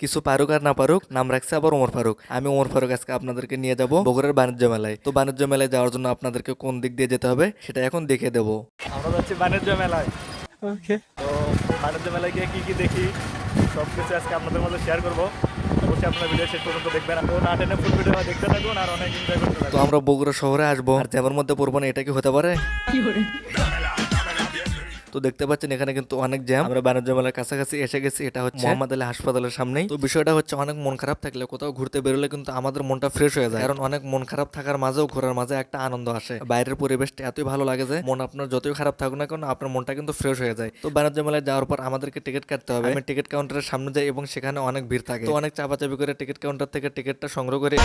কিছু পারুক আর না পারুক নাম রাখছে আবার ওমর ফারুক। আমি ওমর ফারুক আজকে আপনাদেরকে নিয়ে যাব বগুড়ার বাণিজ্য মেলায়। তো বাণিজ্য মেলায় যাওয়ার জন্য আপনাদেরকে কোন দিক দিয়ে যেতে হবে সেটা এখন দেখে দেবো। আমরা যাচ্ছি বাণিজ্য মেলায়। ওকে। তো বাণিজ্য মেলায় গিয়ে কি কি দেখি সব কিছু আজকে আপনাদের মধ্যে শেয়ার করব। অবশ্যই আপনার ভিডিও শেষ পর্যন্ত দেখবেন। তো না টেনে ফুল ভিডিও দেখতে থাকুন আর অনেক এনজয় করতে তো আমরা বগুড়া শহরে আসব। আর জ্যামের মধ্যে পড়ব না এটা কি হতে পারে? তো দেখতে পাচ্ছেন এখানে কিন্তু অনেক জ্যাম। আমরা বাণিজ্য মেলার কাছাকাছি এসে গেছি এটা হচ্ছে মোহাম্মদ আলী হাসপাতালের সামনেই। তো বিষয়টা হচ্ছে অনেক মন খারাপ থাকলে কোথাও ঘুরতে বেরোলে কিন্তু আমাদের মনটা ফ্রেশ হয়ে যায়। কারণ অনেক মন খারাপ থাকার মাঝেও ঘোরার মাঝে একটা আনন্দ আসে। বাইরের পরিবেশটা এতই ভালো লাগে যে মন আপনার যতই খারাপ থাকুক না কেন আপনার মনটা কিন্তু ফ্রেশ হয়ে যায়। তো বাণিজ্য মেলায় যাওয়ার পর আমাদেরকে টিকিট কাটতে হবে। আমি টিকিট কাউন্টারের সামনে যাই এবং সেখানে অনেক ভিড় থাকে। তো অনেক চাপাচাপি করে টিকিট কাউন্টার থেকে টিকিটটা সংগ্রহ করে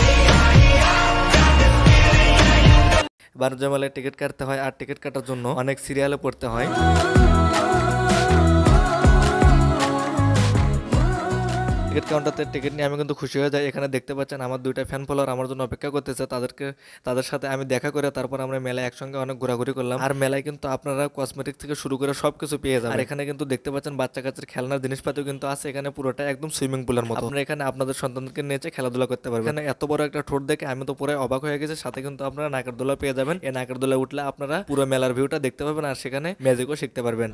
বাণিজ্য মেলায় টিকিট কাটতে হয় আর টিকিট কাটার জন্য অনেক সিরিয়ালে পড়তে হয়। টিকিট কাউন্টারতে টিকিট নিয়ে আমি কিন্তু খুশি হয়ে যাই। এখানে দেখতে পাচ্ছেন আমার দুইটা ফ্যান ফলোয়ার আমার জন্য অপেক্ষা করতেছে। তাদেরকে তাদের সাথে আমি দেখা করে তারপর আমরা মেলায় একসঙ্গে অনেক ঘোরাঘুরি করলাম। আর মেলায় কিন্তু আপনারা কসমেটিক থেকে শুরু করে সব কিছু পেয়ে যাবেন। আর এখানে কিন্তু দেখতে পাচ্ছেন বাচ্চা কাচ্চার খেলনার জিনিসপাতিও কিন্তু আছে। এখানে পুরোটা একদম সুইমিং পুলের মতো। আপনারা এখানে আপনাদের সন্তানকে নিয়ে খেলাধুলা করতে পারবেন। এখানে এত বড় একটা ঠোঁট দেখে আমি তো পুরো অবাক হয়ে গেছি। সাথে কিন্তু আপনারা নাকের দোলা পেয়ে যাবেন। এই নাকের দোলা উঠলে আপনারা পুরো মেলার ভিউটা দেখতে পাবেন আর সেখানে ম্যাজিকও শিখতে পারবেন।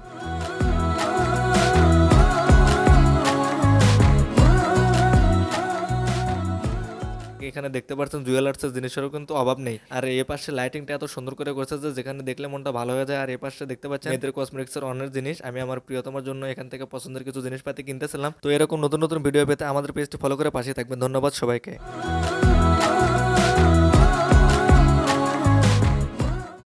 এখানে দেখতে পাচ্ছেন জুয়েলার্সের জিনিসেরও কিন্তু অভাব নেই। আর এ পাশে লাইটিংটা এত সুন্দর করে করছে যে যেখানে দেখলে মনটা ভালো হয়ে যায়। আর এ পাশে দেখতে পাচ্ছেন মেয়েদের কসমেটিক্সের অনেক জিনিস। আমি আমার প্রিয়তমার জন্য এখান থেকে পছন্দের কিছু জিনিসপাতি কিনতেছিলাম। তো এরকম নতুন নতুন ভিডিও পেতে আমাদের পেজটি ফলো করে পাশে থাকবেন। ধন্যবাদ সবাইকে।